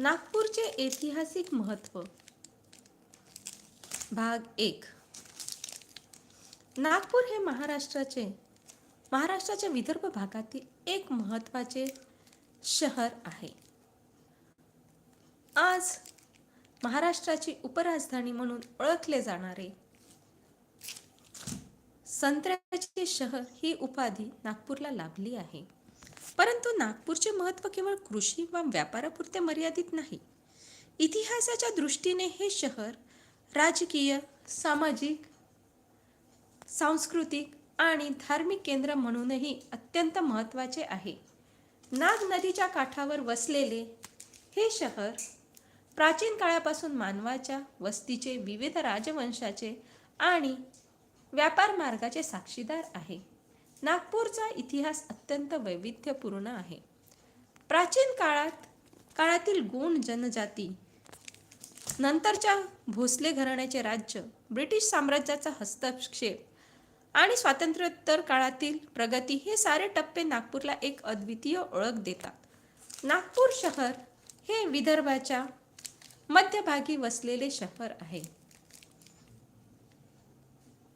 नागपूरचे ऐतिहासिक महत्त्व. भाग एक. नागपूर हे महाराष्ट्राचे महाराष्ट्राच्या विदर्भ भागातील एक महत्त्वाचे शहर आहे. आज महाराष्ट्राची उपराजधानी म्हणून ओळखले जाणारे संत्र्याचे शहर ही उपाधी नागपूरला लाभली आहे. परंतु नागपूरचे महत्त्व केवळ कृषी व व्यापारापुरते मर्यादित नाही. इतिहासाच्या दृष्टीने हे शहर राजकीय सामाजिक सांस्कृतिक आणि धार्मिक केंद्र म्हणूनही अत्यंत महत्त्वाचे आहे. नाग नदीच्या काठावर वसलेले हे शहर प्राचीन काळापासून मानवाच्या वस्तीचे विविध राजवंशाचे आणि व्यापार मार्गाचे साक्षीदार आहे. नागपूरचा इतिहास अत्यंत वैविध्यपूर्ण आहे. प्राचीन काळात काळातील गोंड जनजाती नंतरच्या भोसले घराण्याचे राज्य ब्रिटिश साम्राज्याचा हस्तक्षेप आणि स्वातंत्र्योत्तर काळातील प्रगती हे सारे टप्पे नागपूरला एक अद्वितीय ओळख देतात. नागपूर शहर हे विदर्भाच्या मध्यभागी वसलेले शहर आहे.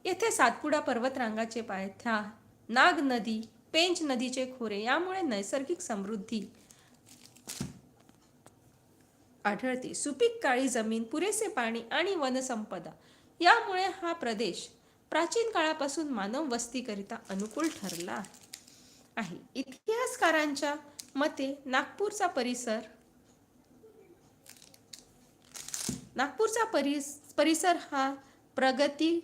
येथे सातपुडा पर्वतरांगाचे पायथ्या नाग नदी पेंच नदीचे खोरे यामुळे नैसर्गिक समृद्धी आढळते. सुपीक काळी जमीन पुरेसे पाणी आणि वनसंपदा यामुळे हा प्रदेश प्राचीन काळापासून मानव वस्तीकरिता अनुकूल ठरला आहे. इतिहासकारांच्या मते नागपूरचा परिसर नागपूरचा परिस परिसर हा प्रगती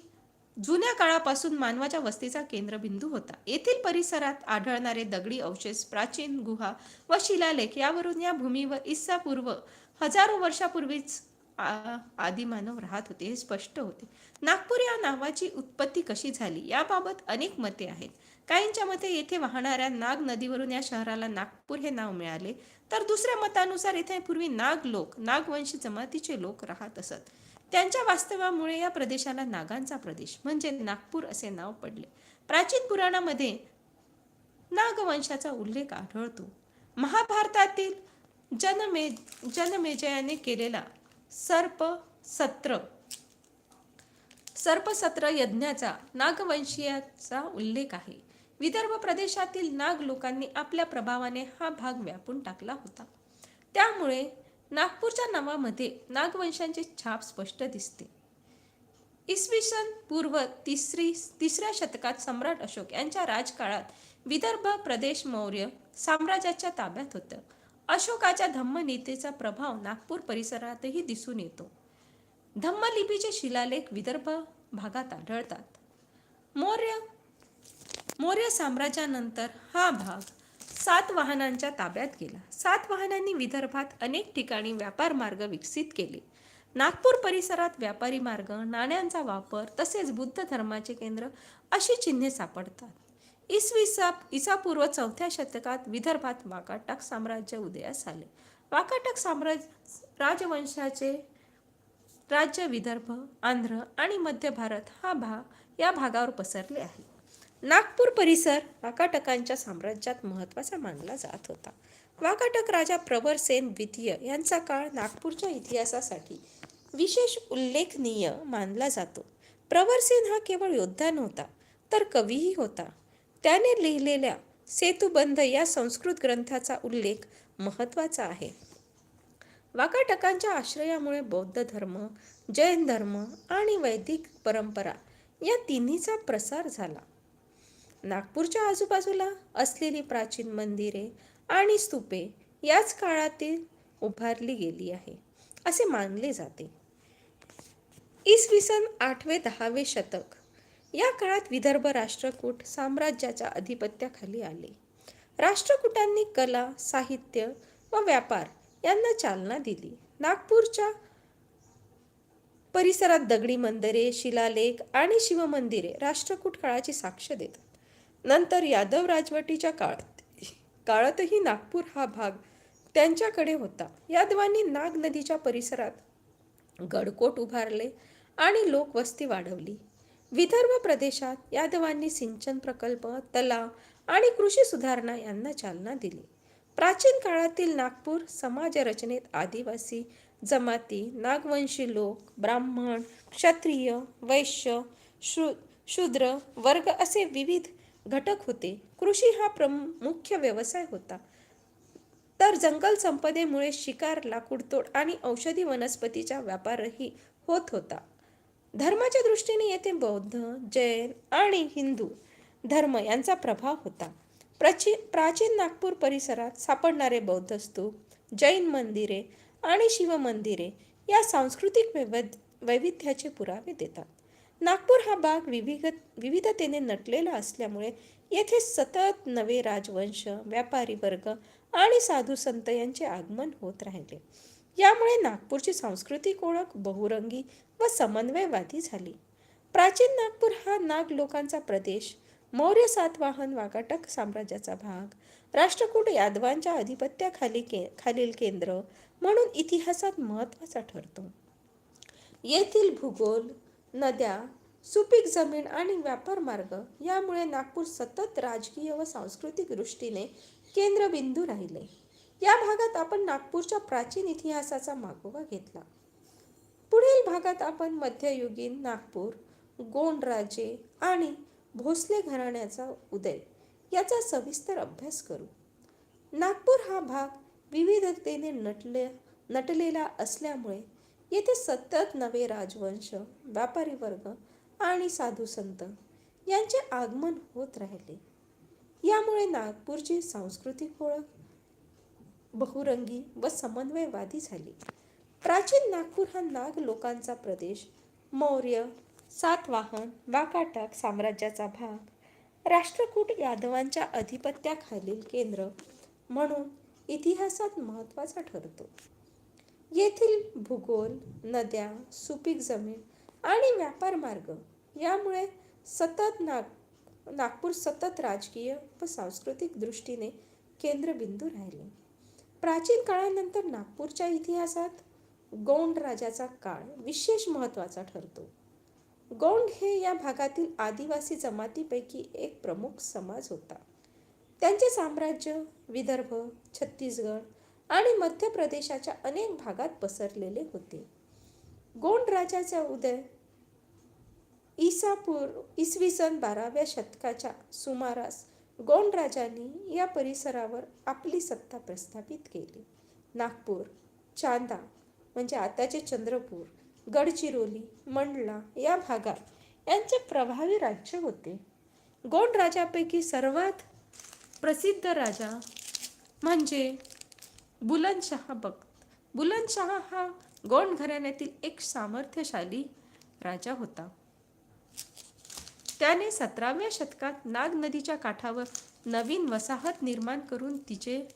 जुन्या काळापासून मानवाच्या वस्तीचा केंद्रबिंदू होता. येथील परिसरात आढळणारे दगडी अवशेष प्राचीन गुहा व शिलालेख यावरून या भूमीवर इसापूर्व हजारो वर्षापूर्वीच आदिमानव राहत होते हे स्पष्ट होते. नागपूर या नावाची उत्पत्ती कशी झाली याबाबत अनेक मते आहेत. काहींच्या मते येथे वाहणाऱ्या नाग नदीवरून या शहराला नागपूर हे नाव मिळाले. तर दुसऱ्या मतानुसार येथे पूर्वी नाग लोक नागवंशी जमातीचे लोक राहत असत. त्यांच्या वास्तव्यामुळे या प्रदेशाला नागांचा प्रदेश म्हणजे नागपूर असे नाव पडले. प्राचीन पुराणामध्ये नागवंशाचा उल्लेख आढळतो. महाभारतातील जनमे जनमेजयाने केलेला सर्प सत्र सर्पसत्र यज्ञाचा नागवंशीयाचा उल्लेख आहे. विदर्भ प्रदेशातील नाग लोकांनी आपल्या प्रभावाने हा भाग व्यापून टाकला होता. त्यामुळे नागपूरच्या नावामध्ये नागवंशांची छाप स्पष्ट दिसते. इसवी सन पूर्व तिसरी तिसऱ्या शतकात सम्राट अशोक यांच्या राजकाळात विदर्भ प्रदेश मौर्य साम्राज्याच्या ताब्यात होतं. अशोकाच्या धम्मनीतीचा प्रभाव नागपूर परिसरातही दिसून येतो. धम्मलिपीचे शिलालेख विदर्भ भागात आढळतात. मौर्य मौर्य साम्राज्यानंतर हा भाग सात वाहनांच्या ताब्यात गेला. सात वाहनांनी विदर्भात अनेक ठिकाणी व्यापार मार्ग विकसित केले. नागपूर परिसरात व्यापारी मार्ग नाण्यांचा वापर तसेच बुद्ध धर्माचे केंद्र अशी चिन्हे सापडतात. इसवी सा इसापूर्व चौथ्या शतकात विदर्भात वाकाटक साम्राज्य उदयास आले. वाकाटक साम्राज्य राजवंशाचे राज्य विदर्भ आंध्र आणि मध्य भारत हा भाग या भागावर पसरले आहे. नागपूर परिसर वाकाटकांच्या साम्राज्यात महत्त्वाचा मानला जात होता. वाकाटक राजा प्रवरसेन द्वितीय यांचा काळ नागपूरच्या इतिहासासाठी विशेष उल्लेखनीय मानला जातो. प्रवरसेन हा केवळ योद्धा नव्हता तर कवीही होता. त्याने लिहिलेल्या सेतुबंध या संस्कृत ग्रंथाचा उल्लेख महत्त्वाचा आहे. वाकाटकांच्या आश्रयामुळे बौद्ध धर्म जैन धर्म आणि वैदिक परंपरा या तिन्हीचा प्रसार झाला. नागपूरच्या आजूबाजूला असलेली प्राचीन मंदिरे आणि स्तूपे याच काळातील उभारली गेली आहे असे मानले जाते. इसवी सन आठवे दहावे शतक या काळात विदर्भ राष्ट्रकूट साम्राज्याच्या अधिपत्याखाली आले. राष्ट्रकूटांनी कला साहित्य व व्यापार यांना चालना दिली. नागपूरच्या परिसरात दगडी मंदिरे शिलालेख आणि शिवमंदिरे राष्ट्रकूट काळाची साक्ष देतात. नंतर यादव राजवटीच्या काळात काळातही नागपूर हा भाग त्यांच्याकडे होता. यादवांनी नाग नदीच्या परिसरात गडकोट उभारले आणि लोकवस्ती वाढवली. विदर्भ प्रदेशात यादवांनी सिंचन प्रकल्प तलाव आणि कृषी सुधारणा यांना चालना दिली. प्राचीन काळातील नागपूर समाजरचनेत आदिवासी जमाती नागवंशी लोक ब्राह्मण क्षत्रिय वैश्य शू शूद्र वर्ग असे विविध घटक होते. कृषी हा प्रमुख व्यवसाय होता. तर जंगल संपदेमुळे शिकार लाकूडतोड आणि औषधी वनस्पतीचा व्यापारही होत होता. धर्माच्या दृष्टीने येथे बौद्ध जैन आणि हिंदू धर्म यांचा प्रभाव होता. प्राची प्राचीन नागपूर परिसरात सापडणारे बौद्ध स्तूप जैन मंदिरे आणि शिवमंदिरे या सांस्कृतिक वैविध वैविध्याचे पुरावे देतात. नागपूर हा भाग विविध विविधतेने नटलेला असल्यामुळे येथे सतत नवे राजवंश व्यापारी वर्ग आणि साधू संत यांचे आगमन होत राहिले. यामुळे नागपूरची सांस्कृतिक ओळख बहुरंगी व समन्वयवादी झाली. प्राचीन नागपूर हा नाग लोकांचा प्रदेश मौर्य सातवाहन वाकाटक साम्राज्याचा भाग राष्ट्रकूट यादवांच्या अधिपत्याखाली के खालील केंद्र म्हणून इतिहासात महत्त्वाचा ठरतो. येथील भूगोल नद्या सुपीक जमीन आणि व्यापार मार्ग यामुळे नागपूर सतत राजकीय व सांस्कृतिक दृष्टीने केंद्रबिंदू राहिले. या भागात आपण नागपूरच्या प्राचीन इतिहासाचा मागोवा घेतला. पुढील भागात आपण मध्ययुगीन नागपूर गोंडराजे आणि भोसले घराण्याचा उदय याचा सविस्तर अभ्यास करू. नागपूर हा भाग विविधतेने नटले नटलेला असल्यामुळे येथे सतत नवे राजवंश व्यापारी वर्ग आणि साधू संत यांचे आगमन होत राहिले. यामुळे नागपूरची सांस्कृतिक ओळख बहुरंगी व समन्वयवादी झाली. प्राचीन नागपूर हा नाग लोकांचा प्रदेश. मौर्य सातवाहन वाकाटक साम्राज्याचा भाग राष्ट्रकूट यादवांच्या अधिपत्याखालील केंद्र म्हणून इतिहासात महत्त्वाचा ठरतो. येथील भूगोल नद्या सुपीक जमीन आणि व्यापार मार्ग यामुळे सतत नाग नागपूर सतत राजकीय व सांस्कृतिक दृष्टीने केंद्रबिंदू राहिले. प्राचीन काळानंतर नागपूरच्या इतिहासात गौंड राजाचा काळ विशेष महत्त्वाचा ठरतो. गौंड हे या भागातील आदिवासी जमातीपैकी एक प्रमुख समाज होता. त्यांचे साम्राज्य विदर्भ छत्तीसगड आणि मध्य प्रदेशाच्या अनेक भागात पसरलेले होते. गोंड राजाचा उदय इसापूर इसवी सन बाराव्या शतकाच्या सुमारास गोंड राजांनी या परिसरावर आपली सत्ता प्रस्थापित केली. नागपूर चांदा म्हणजे आताचे चंद्रपूर गडचिरोली मंडला या भागात यांचे प्रभावी राज्य होते. गोंड राजापैकी सर्वात प्रसिद्ध राजा म्हणजे बुलंदशहा बघ. बुलंदशहा हा गोंड घराण्यातील एक सामर्थ्यशाली राजा होता. त्याने सतराव्या शतकात नाग नदीच्या काठावर नवीन वसाहत निर्माण करून तिचे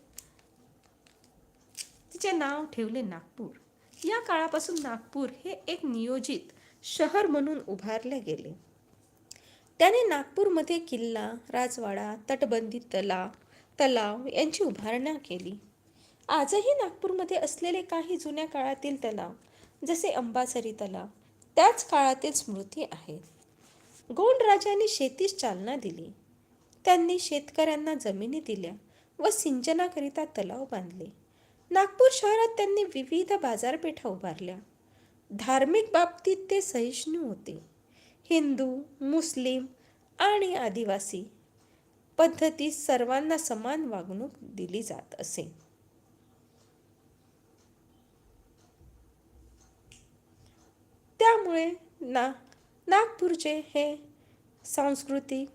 तिचे नाव ठेवले नागपूर. या काळापासून नागपूर हे एक नियोजित शहर म्हणून उभारले गेले. त्याने नागपूरमध्ये किल्ला राजवाडा तटबंदी तलाव तलाव यांची उभारणा केली. आजही नागपूरमध्ये असलेले काही जुन्या काळातील तलाव जसे अंबाझरी तलाव त्याच काळातील स्मृती आहेत. गोंड राजांनी शेतीस चालना दिली. त्यांनी शेतकऱ्यांना जमिनी दिल्या व सिंचनाकरिता तलाव बांधले. नागपूर शहरात त्यांनी विविध बाजारपेठा उभारल्या. धार्मिक बाबतीत ते सहिष्णू होते. हिंदू मुस्लिम आणि आदिवासी पद्धतीत सर्वांना समान वागणूक दिली जात असे. त्यामुळे ना नागपूरचे हे सांस्कृतिक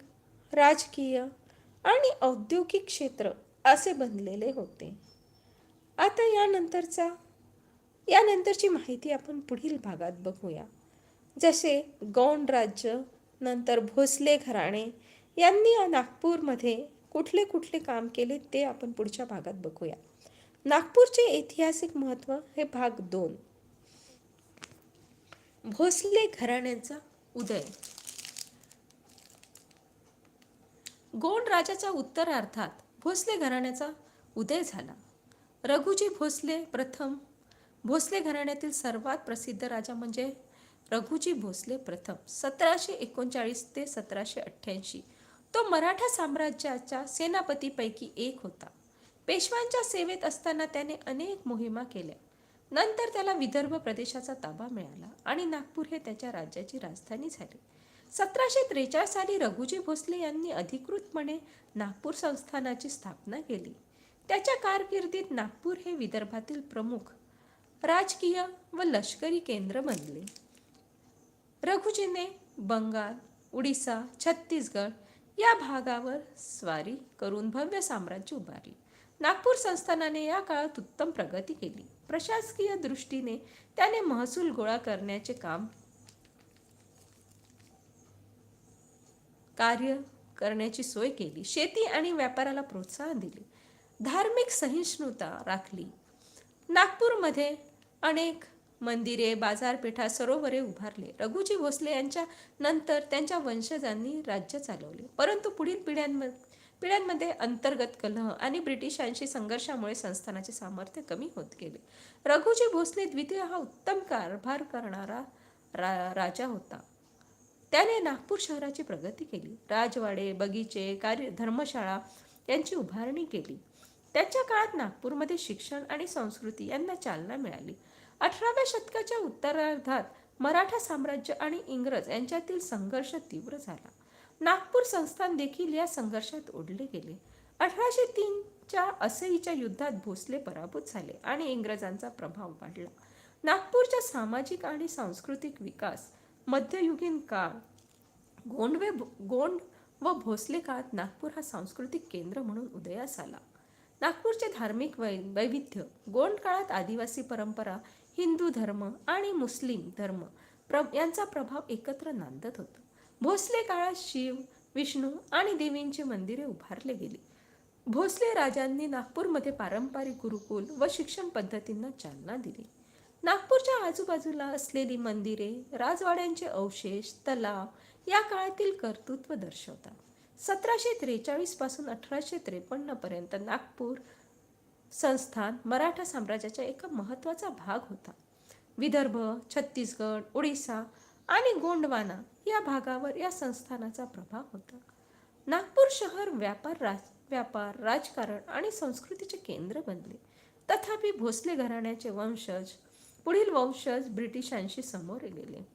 राजकीय आणि औद्योगिक क्षेत्र असे बनलेले होते. आता यानंतरचा यानंतरची माहिती आपण पुढील भागात बघूया. जसे गौंड राज्य नंतर भोसले घराणे यांनी या नागपूरमध्ये कुठले कुठले काम केले ते आपण पुढच्या भागात बघूया. नागपूरचे ऐतिहासिक महत्त्व हे भाग दोन. भोसले घराण्याचा उदय. गोंड राजाच्या उत्तरार्थात भोसले घराण्याचा उदय झाला. रघुजी भोसले प्रथम. भोसले घराण्यातील सर्वात प्रसिद्ध राजा म्हणजे रघुजी भोसले प्रथम. सतराशे एकोणचाळीस ते सतराशे अठ्ठ्याऐंशी. तो मराठा साम्राज्याच्या सेनापतीपैकी एक होता. पेशव्यांच्या सेवेत असताना त्याने अनेक मोहिमा केल्या. नंतर त्याला विदर्भ प्रदेशाचा ताबा मिळाला आणि नागपूर हे त्याच्या राज्याची राजधानी झाली. सतराशे त्रेचाळीस साली रघुजी भोसले यांनी अधिकृतपणे नागपूर संस्थानाची स्थापना केली. त्याच्या कारकिर्दीत नागपूर हे विदर्भातील प्रमुख राजकीय व लष्करी केंद्र बनले. रघुजीने बंगाल उडिसा छत्तीसगड या भागावर स्वारी करून भव्य साम्राज्य उभारले. नागपूर संस्थानाने या काळात उत्तम प्रगती केली. प्रशासकीय दृष्टीने त्याने महसूल गोळा करण्याचे काम कार्य करण्याची सोय केली. शेती आणि व्यापाराला प्रोत्साहन दिले. धार्मिक सहिष्णुता राखली. नागपूरमध्ये अनेक मंदिरे बाजारपेठा सरोवरे उभारले. रघुजी भोसले यांच्या नंतर त्यांच्या वंशजांनी राज्य चालवले. परंतु पुढील पिढ्यांमध्ये पिढ्यांमध्ये अंतर्गत कलह आणि ब्रिटिशांशी संघर्षामुळे संस्थानाचे सामर्थ्य कमी होत गेले. रघुजी भोसले द्वितीय हा उत्तम कारभार करणारा रा राजा होता. त्याने नागपूर शहराची प्रगती केली. राजवाडे बगीचे कार्य धर्मशाळा यांची उभारणी केली. त्याच्या काळात नागपूरमध्ये शिक्षण आणि संस्कृती यांना चालना मिळाली. अठराव्या शतकाच्या उत्तरार्धात मराठा साम्राज्य आणि इंग्रज यांच्यातील संघर्ष तीव्र झाला. नागपूर संस्थान देखील या संघर्षात ओढले गेले. अठराशे तीनच्या असईच्या युद्धात भोसले पराभूत झाले आणि इंग्रजांचा प्रभाव वाढला. नागपूरच्या सामाजिक आणि सांस्कृतिक विकास मध्ययुगीन काळ गोंडवे गोंड व भोसले काळात नागपूर हा सांस्कृतिक केंद्र म्हणून उदयास आला. नागपूरचे धार्मिक वै वैविध्य गोंड काळात आदिवासी परंपरा हिंदू धर्म आणि मुस्लिम धर्म प्र यांचा प्रभाव एकत्र नांदत होता. भोसले काळात शिव विष्णू आणि देवींची मंदिरे उभारले गेली. भोसले राजांनी नागपूरमध्ये पारंपरिक गुरुकुल व शिक्षण पद्धतींना चालना दिली. नागपूरच्या आजूबाजूला असलेली मंदिरे राजवाड्यांचे अवशेष तलाव या काळातील कर्तृत्व दर्शवतात. सतराशे त्रेचाळीसपासून अठराशे त्रेपन्न पर्यंत नागपूर संस्थान मराठा साम्राज्याचा एक महत्त्वाचा भाग होता. विदर्भ छत्तीसगड ओडिसा आणि गोंडवाना या भागावर या संस्थानाचा प्रभाव होता. नागपूर शहर व्यापार राज व्यापार राजकारण आणि संस्कृतीचे केंद्र बनले. तथापि भोसले घराण्याचे वंशज पुढील वंशज ब्रिटिशांशी समोर गेले.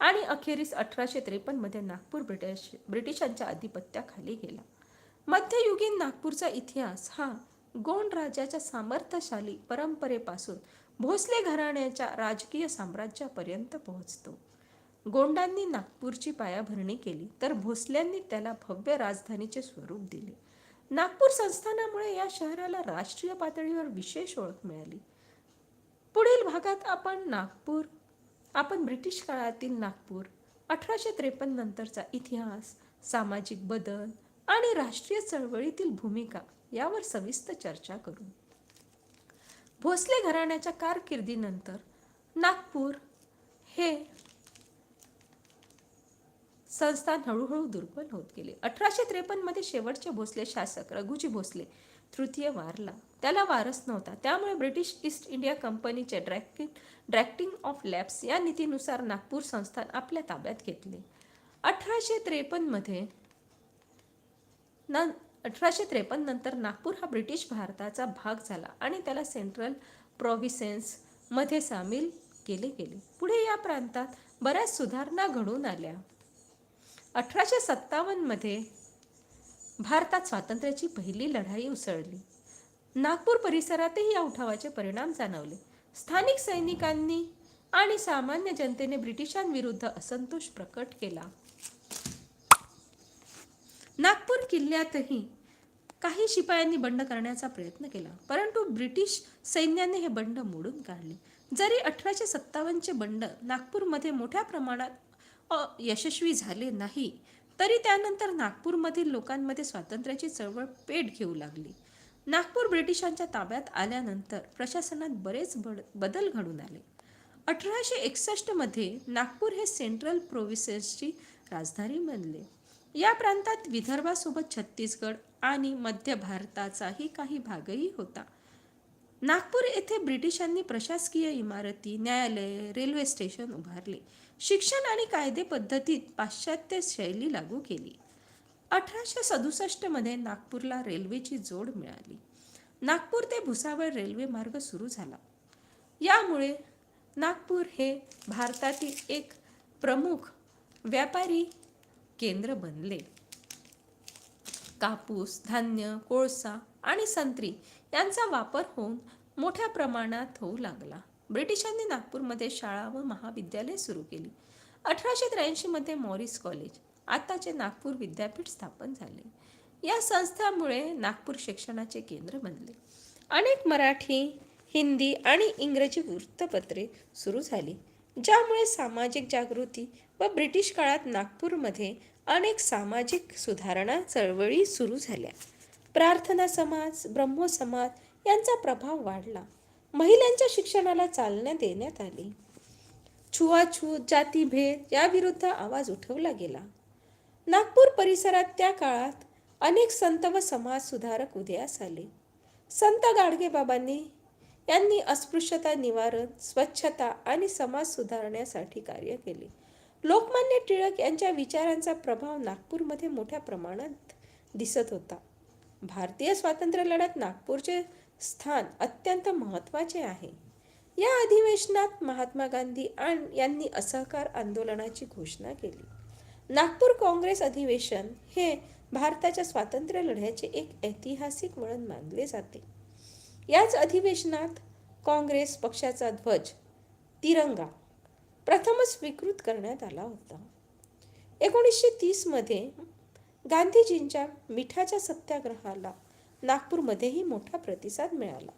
आणि अखेरीस अठराशे त्रेपन्नमध्ये नागपूर ब्रिटिश ब्रिटिशांच्या आधिपत्याखाली गेला. मध्ययुगीन नागपूरचा इतिहास हा गोंड राजाच्या सामर्थ्यशाली परंपरेपासून भोसले घराण्याच्या राजकीय साम्राज्यापर्यंत पोहोचतो. गोंडांनी नागपूरची पायाभरणी केली तर भोसल्यांनी त्याला भव्य राजधानीचे स्वरूप दिले. नागपूर संस्थानामुळे या शहराला राष्ट्रीय पातळीवर विशेष ओळख मिळाली. पुढील भागात आपण नागपूर आपण ब्रिटिश काळातील नागपूर अठराशे त्रेपन्न नंतरचा इतिहास सामाजिक बदल आणि राष्ट्रीय चळवळीतील भूमिका यावर सविस्तर चर्चा करू. भोसले घराण्याच्या कारकिर्दीनंतर नागपूर हे संस्थान हळूहळू दुर्बल होत गेले. अठराशे त्रेपन्नमध्ये शेवटचे भोसले शासक रघुजी भोसले तृतीय वारला. त्याला वारस नव्हता. त्यामुळे ब्रिटिश ईस्ट इंडिया कंपनीचे ड्रॅक्टिंग ड्रॅक्टिंग ऑफ लॅब्स या नीतीनुसार नागपूर संस्थान आपल्या ताब्यात घेतले. अठराशे त्रेपन्नमध्ये न अठराशे त्रेपन्न नंतर नागपूर हा ब्रिटिश भारताचा भाग झाला आणि त्याला सेंट्रल प्रोव्हिन्समध्ये सामील केले गेले. पुढे या प्रांतात बऱ्याच सुधारणा घडून आल्या. अठराशे सत्तावन्नमध्ये भारतात स्वातंत्र्याची पहिली लढाई उसळली. नागपूर परिसरातही या उठावाचे परिणाम जाणवले. स्थानिक सैनिकांनी आणि सामान्य जनतेने ब्रिटिशांविरुद्ध असंतोष प्रकट केला. नागपूर किल्ल्यातही काही शिपायांनी बंड करण्याचा प्रयत्न केला परंतु ब्रिटिश सैन्याने हे बंड मोडून काढले. जरी अठराशे सत्तावन्नचे बंड नागपूरमध्ये मोठ्या प्रमाणात यशस्वी झाले नाही तरी त्यानंतर नागपूरमधील लोकांमध्ये स्वातंत्र्याची चळवळ पेट घेऊ लागली. नागपूर ब्रिटिशांच्या ताब्यात आल्यानंतर प्रशासनात बरेच बड बदल घडून आले. अठराशे एकसष्टमध्ये नागपूर हे सेंट्रल प्रोव्हिसेसची राजधानी बनले. या प्रांतात विदर्भासोबत छत्तीसगड आणि मध्य भारताचाही काही भागही होता. नागपूर येथे ब्रिटिशांनी प्रशासकीय इमारती न्यायालय रेल्वे स्टेशन उभारले. शिक्षण आणि कायदे पद्धतीत पाश्चात्य शैली लागू केली. अठराशे सदुसष्टमध्ये नागपूरला रेल्वेची जोड मिळाली. नागपूर ते भुसावळ रेल्वे मार्ग सुरू झाला. यामुळे नागपूर हे भारतातील एक प्रमुख व्यापारी केंद्र बनले. कापूस धान्य कोळसा आणि संत्री यांचा वापर होऊन मोठ्या प्रमाणात होऊ लागला. ब्रिटिशांनी नागपूरमध्ये शाळा व महाविद्यालय सुरू केली. अठराशे त्र्याऐंशीमध्ये मॉरिस कॉलेज आताचे नागपूर विद्यापीठ स्थापन झाले. या संस्थामुळे नागपूर शिक्षणाचे केंद्र बनले. अनेक मराठी हिंदी आणि इंग्रजी वृत्तपत्रे सुरू झाली ज्यामुळे सामाजिक जागृती व ब्रिटिश काळात नागपूरमध्ये अनेक सामाजिक सुधारणा चळवळी सुरू झाल्या. प्रार्थना समाज ब्रह्मो समाज यांचा प्रभाव वाढला. महिलांच्या शिक्षणाला चालना देण्यात आली. छुआछूत जातीभेद याविरुद्ध आवाज उठवला गेला. नागपूर परिसरात त्या काळात अनेक संत व समाज सुधारक उदयास आले. संत गाडगेबाबांनी यांनी अस्पृश्यता निवारण स्वच्छता आणि समाज सुधारण्यासाठी कार्य केले. लोकमान्य टिळक यांच्या विचारांचा प्रभाव नागपूरमध्ये मोठ्या प्रमाणात दिसत होता. भारतीय स्वातंत्र्य लढ्यात नागपूरचे स्थान अत्यंत महत्त्वाचे आहे. या अधिवेशनात महात्मा गांधी आणि यांनी असहकार आंदोलनाची घोषणा केली. नागपूर काँग्रेस अधिवेशन हे भारताच्या स्वातंत्र्य लढ्याचे एक ऐतिहासिक वळण मानले जाते. याच अधिवेशनात काँग्रेस पक्षाचा ध्वज तिरंगा प्रथमच स्वीकृत करण्यात आला होता. एकोणीसशे तीसमध्ये गांधीजींच्या मिठाच्या सत्याग्रहाला नागपूरमध्येही मोठा प्रतिसाद मिळाला.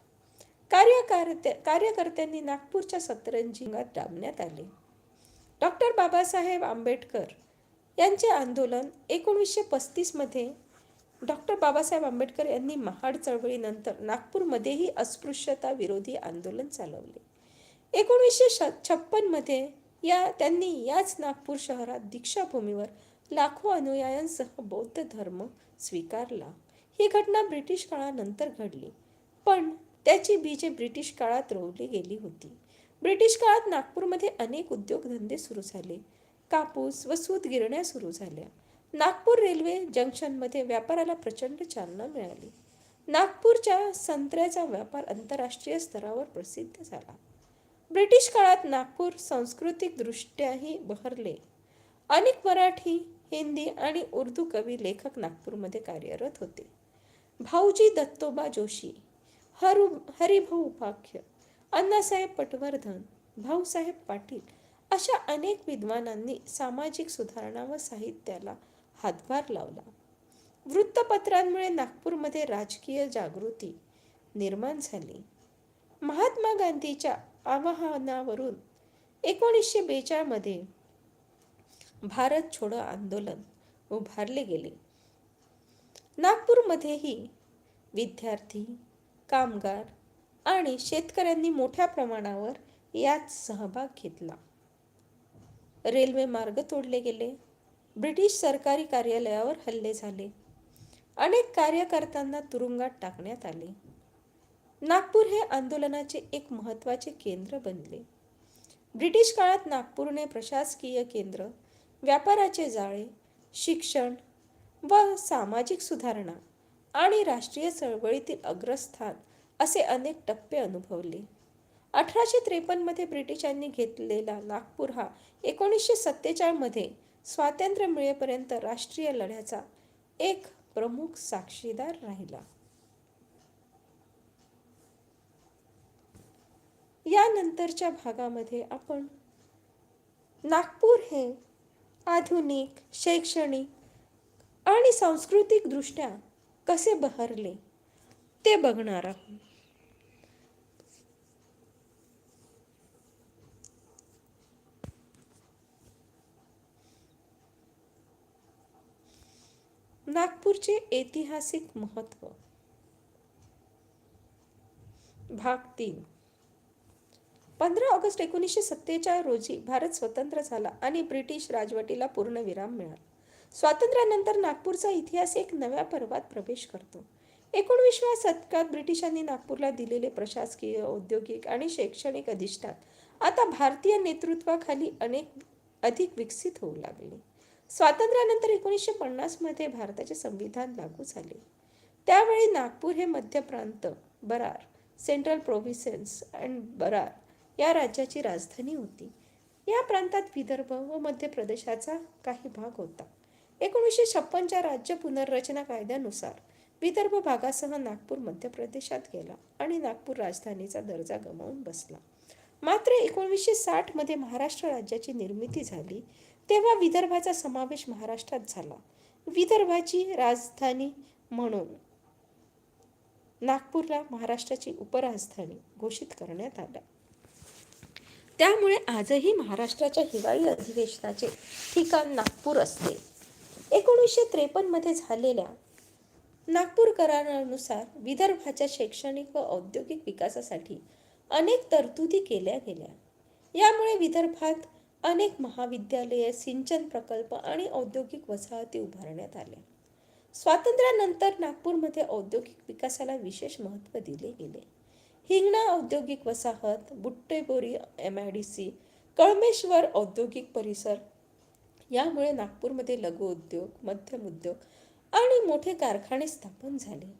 कार्यकर्ते कार्यकर्त्यांनी नागपूरच्या सतरंजिंगात डांबण्यात आले. डॉक्टर बाबासाहेब आंबेडकर यांचे आंदोलन एकोणीसशे पस्तीसमध्ये डॉक्टर बाबासाहेब आंबेडकर यांनी महाड चळवळीनंतर नागपूरमध्येही अस्पृश्यता विरोधी आंदोलन चालवले. एकोणीसशे श छप्पनमध्ये या त्यांनी याच नागपूर शहरात दीक्षाभूमीवर लाखो अनुयायांसह बौद्ध धर्म स्वीकारला. ही घटना ब्रिटिश काळानंतर घडली. पण त्याची बीजे ब्रिटिश काळात रोवली गेली होती. ब्रिटिश काळात नागपूरमध्ये अनेक उद्योगधंदे सुरू झाले. कापूस व सूत गिरण्या सुरू झाल्या. नागपूर रेल्वे जंक्शनमध्ये व्यापाराला प्रचंड चालना मिळाली. नागपूरच्या संत्र्याचा व्यापार आंतरराष्ट्रीय स्तरावर प्रसिद्ध झाला. ब्रिटिश काळात नागपूर सांस्कृतिकदृष्ट्याही बहरले. अनेक मराठी हिंदी आणि उर्दू कवी लेखक नागपूरमध्ये कार्यरत होते. भाऊजी दत्तोबा जोशी हरु हरिभाऊ उपाख्य अण्णासाहेब पटवर्धन भाऊसाहेब पाटील अशा अनेक विद्वानांनी सामाजिक सुधारणा व साहित्याला हातभार लावला. वृत्तपत्रांमुळे नागपूरमध्ये राजकीय जागृती निर्माण झाली. महात्मा गांधीच्या आवाहनावरून एकोणीसशे बेचाळमध्ये भारत छोडो आंदोलन उभारले गेले. नागपूरमध्येही विद्यार्थी कामगार आणि शेतकऱ्यांनी मोठ्या प्रमाणावर यात सहभाग घेतला. रेल्वे मार्ग तोडले गेले. ब्रिटिश सरकारी कार्यालयावर हल्ले झाले. अनेक कार्यकर्त्यांना तुरुंगात टाकण्यात आले. नागपूर हे आंदोलनाचे एक महत्त्वाचे केंद्र बनले. ब्रिटिश काळात नागपूरने प्रशासकीय केंद्र व्यापाराचे जाळे शिक्षण व सामाजिक सुधारणा आणि राष्ट्रीय चळवळीतील अग्रस्थान असे अनेक टप्पे अनुभवले. अठराशे त्रेपन्नमध्ये ब्रिटिशांनी घेतलेला नागपूर हा एकोणीसशे सत्तेचाळमध्ये स्वातंत्र्य मिळेपर्यंत राष्ट्रीय लढ्याचा एक प्रमुख साक्षीदार राहिला. यानंतरच्या भागामध्ये आपण नागपूर हे आधुनिक शैक्षणिक आणि सांस्कृतिकदृष्ट्या कसे बहरले ते बघणार आहोत. नागपूरचे ऐतिहासिक महत्त्व भाग तीन. पंधरा ऑगस्ट एकोणीसशे सत्तेचाळीस रोजी भारत स्वतंत्र झाला आणि ब्रिटिश राजवटीला पूर्णविराम मिळाला. स्वातंत्र्यानंतर नागपूरचा इतिहास एक नव्या पर्वात प्रवेश करतो. एकोणवीसव्या शतकात ब्रिटिशांनी नागपूरला दिलेले प्रशासकीय औद्योगिक आणि शैक्षणिक अधिष्ठान आता भारतीय नेतृत्वाखाली अनेक अधिक विकसित होऊ लागले. स्वातंत्र्यानंतर एकोणीसशे पन्नासमध्ये भारताचे संविधान लागू झाले. त्यावेळी नागपूर हे मध्य प्रांत Berar central provinces and Berar या राज्याची राजधानी होती. या प्रांतात विदर्भ व मध्य प्रदेशाचा काही भाग होता. एकोणीसशे छप्पनच्या राज्य पुनर्रचना कायद्यानुसार विदर्भ भागासह नागपूर मध्य प्रदेशात गेला आणि नागपूर राजधानीचा दर्जा गमावून बसला. मात्र एकोणीसशे साठमध्ये महाराष्ट्र राज्याची निर्मिती झाली तेव्हा विदर्भाचा समावेश महाराष्ट्रात झाला. विदर्भाची राजधानी म्हणून नागपूरला महाराष्ट्राची उपराजधानी घोषित करण्यात आलं. त्यामुळे आजही महाराष्ट्राच्या हिवाळी अधिवेशनाचे ठिकाण नागपूर असते. एकोणीसशे त्रेपन्नमध्ये झालेल्या नागपूर करारानुसार विदर्भाच्या शैक्षणिक व औद्योगिक विकासासाठी अनेक तरतुदी केल्या गेल्या. यामुळे विदर्भात अनेक महाविद्यालये सिंचन प्रकल्प आणि औद्योगिक वसाहती उभारण्यात आल्या. स्वातंत्र्यानंतर नागपूरमध्ये औद्योगिक विकासाला विशेष महत्त्व दिले गेले. हिंगणा औद्योगिक वसाहत Butibori M I D C Kalmeshwar औद्योगिक परिसर यामुळे नागपूरमध्ये लघुउद्योग मध्यम उद्योग आणि मोठे कारखाने स्थापन झाले.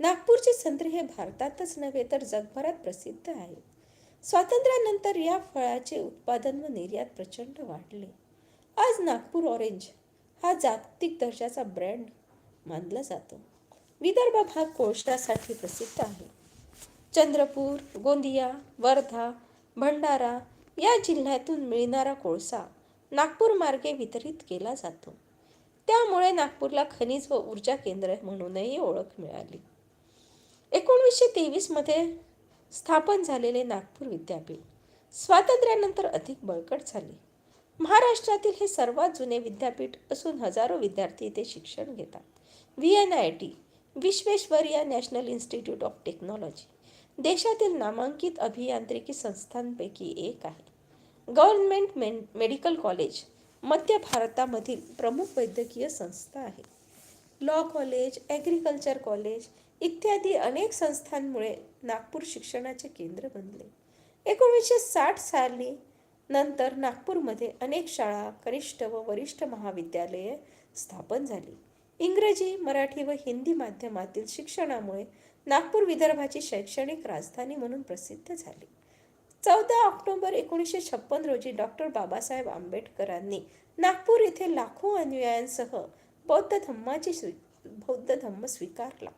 नागपूरचे संत्रे हे भारतातच नव्हे तर जगभरात प्रसिद्ध आहेत स्वातंत्र्यानंतर या फळाचे उत्पादन व निर्यात प्रचंड वाढले. आज नागपूर ऑरेंज हा जागतिक दर्जाचा ब्रँड मानला जातो. विदर्भ भाग कोळशासाठी प्रसिद्ध आहे. चंद्रपूर गोंदिया वर्धा भंडारा या जिल्ह्यातून मिळणारा कोळसा नागपूर मार्गे वितरित केला जातो. त्यामुळे नागपूरला खनिज व ऊर्जा केंद्र म्हणूनही ओळख मिळाली. एकोणीसशे तेवीसमध्ये स्थापन झालेले नागपूर विद्यापीठ स्वातंत्र्यानंतर अधिक बळकट झाले. महाराष्ट्रातील हे सर्वात जुने विद्यापीठ असून हजारो विद्यार्थी इथे शिक्षण घेतात. V N I T Visvesvaraya national institute of technology देशातील नामांकित अभियांत्रिकी संस्थांपैकी एक आहे. गव्हर्नमेंट मेन मेडिकल कॉलेज मध्य भारतामधील प्रमुख वैद्यकीय संस्था आहे. लॉ कॉलेज ॲग्रिकल्चर कॉलेज इत्यादी अनेक संस्थांमुळे नागपूर शिक्षणाचे केंद्र बनले. एकोणीसशे साठ साली नंतर नागपूरमध्ये अनेक शाळा कनिष्ठ व वरिष्ठ महाविद्यालये स्थापन झाली. इंग्रजी मराठी व हिंदी माध्यमातील शिक्षणामुळे नागपूर विदर्भाची शैक्षणिक राजधानी म्हणून प्रसिद्ध झाली. चौदा ऑक्टोबर एकोणीसशे छप्पन रोजी डॉक्टर बाबासाहेब आंबेडकरांनी नागपूर येथे लाखो अनुयायांसह बौद्ध धम्माची स्वी बौद्ध धम्म स्वीकारला.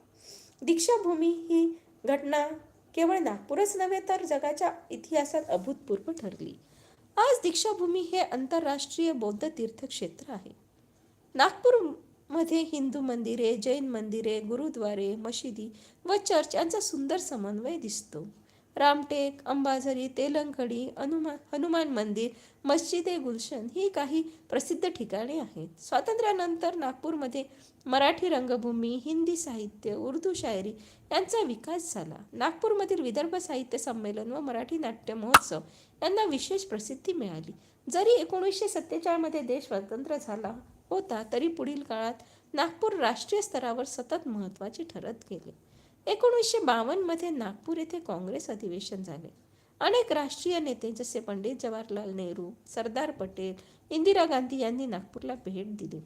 दीक्षाभूमी ही घटना केवळ नागपूरच नव्हे तर जगाच्या इतिहासात अभूतपूर्व ठरली. आज दीक्षाभूमी हे आंतरराष्ट्रीय बौद्ध तीर्थक्षेत्र आहे. नागपूरमध्ये हिंदू मंदिरे जैन मंदिरे गुरुद्वारे मशिदी व चर्च यांचा सुंदर समन्वय दिसतो. रामटेक अंबाझरी तेलंगडी हनुमान हनुमान मंदिर मस्जिद ए गुलशन ही काही प्रसिद्ध ठिकाणे आहेत. स्वातंत्र्यानंतर नागपूरमध्ये मराठी रंगभूमी हिंदी साहित्य उर्दू शायरी यांचा विकास झाला. नागपूरमधील विदर्भ साहित्य संमेलन व मराठी नाट्य महोत्सव यांना विशेष प्रसिद्धी मिळाली. जरी एकोणीसशे सत्तेचाळमध्ये देश स्वतंत्र झाला होता तरी पुढील काळात नागपूर राष्ट्रीय स्तरावर सतत महत्त्वाचे ठरत गेले. एकोणीसशे बावन्नमध्ये नागपूर येथे काँग्रेस अधिवेशन झाले. अनेक राष्ट्रीय नेते जसे पंडित जवाहरलाल नेहरू सरदार पटेल इंदिरा गांधी यांनी नागपूरला भेट दिली.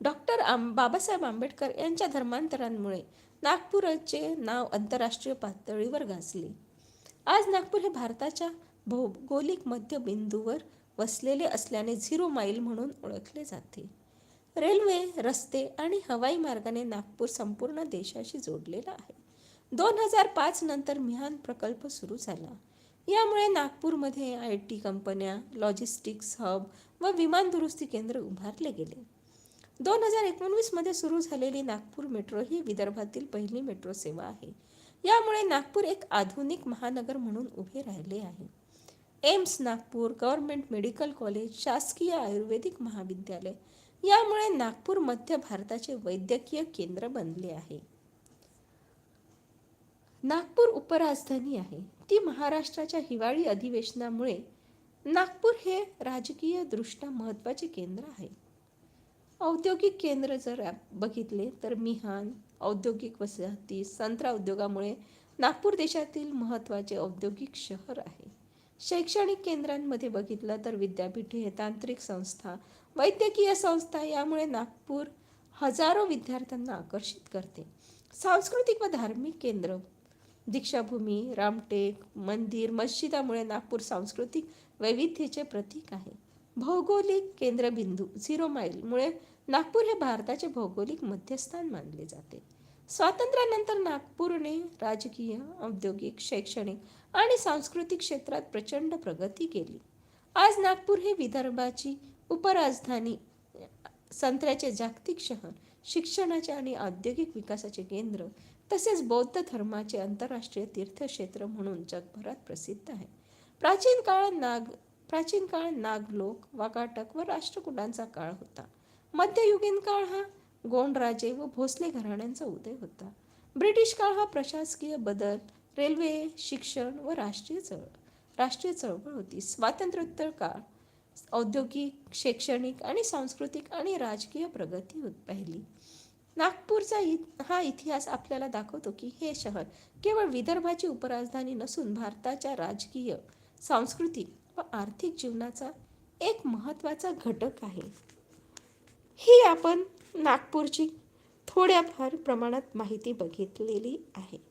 डॉक्टर आंब बाबासाहेब आंबेडकर यांच्या धर्मांतरांमुळे नागपूरचे नाव आंतरराष्ट्रीय पातळीवर गाजले. आज नागपूर हे भारताच्या भौगोलिक मध्यबिंदूवर वसलेले असल्याने झिरो माईल म्हणून ओळखले जाते. रेल्वे रस्ते आणि हवाई मार्गाने नागपूर संपूर्ण देशाशी जोडलेला आहे. दोन हजार पाच नंतर मिहान प्रकल्प सुरू झाला. यामुळे नागपूरमध्ये आय टी कंपन्या लॉजिस्टिक्स हब व विमान दुरुस्ती केंद्र उभारले गेले. दोन हजार एकोणवीसमध्ये सुरू झालेली नागपूर मेट्रो ही विदर्भातील पहिली मेट्रो सेवा आहे. यामुळे नागपूर एक आधुनिक महानगर म्हणून उभे राहिले आहे. AIIMS Nagpur government medical college शासकीय आयुर्वेदिक महाविद्यालय यामुळे नागपूर मध्य भारताचे वैद्यकीय केंद्र बनले आहे. नागपूर उपराजधानी आहे. ती महाराष्ट्राच्या हिवाळी अधिवेशनामुळे नागपूर हे राजकीय दृष्ट्या महत्त्वाचे केंद्र आहे. औद्योगिक केंद्र जर बघितले तर मिहान औद्योगिक वसाहती संत्रा उद्योगामुळे नागपूर देशातील महत्त्वाचे औद्योगिक शहर आहे. शैक्षणिक केंद्रांमध्ये बघितलं तर विद्यापीठे तांत्रिक संस्था वैद्यकीय संस्था यामुळे नागपूर हजारो विद्यार्थ्यांना आकर्षित करते. सांस्कृतिक व धार्मिक केंद्र. दीक्षाभूमी रामटेक मंदिर मस्जिदामुळे नागपूर सांस्कृतिक वैविध्याचे प्रतीक आहे. भौगोलिक केंद्रबिंदू झिरो माईलमुळे नागपूर हे भारताचे भौगोलिक मध्यस्थान मानले जाते. स्वातंत्र्यानंतर नागपूरने राजकीय औद्योगिक शैक्षणिक आणि सांस्कृतिक क्षेत्रात प्रचंड प्रगती केली. आज नागपूर हे विदर्भाची उपराजधानी संत्र्याचे जागतिक शहर शिक्षणाचे आणि औद्योगिक विकासाचे केंद्र तसेच बौद्ध धर्माचे आंतरराष्ट्रीय तीर्थक्षेत्र म्हणून जगभरात प्रसिद्ध आहे. प्राचीन काळ नाग प्राचीन काळ नागलोक वाकाटक व राष्ट्रकुटांचा काळ होता. मध्ययुगीन काळ हा गोंडराजे व भोसले घराण्यांचा उदय होता. ब्रिटिश काळ हा प्रशासकीय बदल रेल्वे शिक्षण व राष्ट्रीय चळवळ राष्ट्रीय चळवळ होती. स्वातंत्र्योत्तर काळ औद्योगिक शैक्षणिक आणि सांस्कृतिक आणि राजकीय प्रगती पाहिली. नागपूरचा हा इतिहास आपल्याला दाखवतो की हे शहर केवळ विदर्भाची उपराजधानी नसून भारताच्या राजकीय सांस्कृतिक व आर्थिक जीवनाचा एक महत्त्वाचा घटक आहे. ही आपण नागपूरची थोड्याफार प्रमाणात माहिती बघितलेली आहे.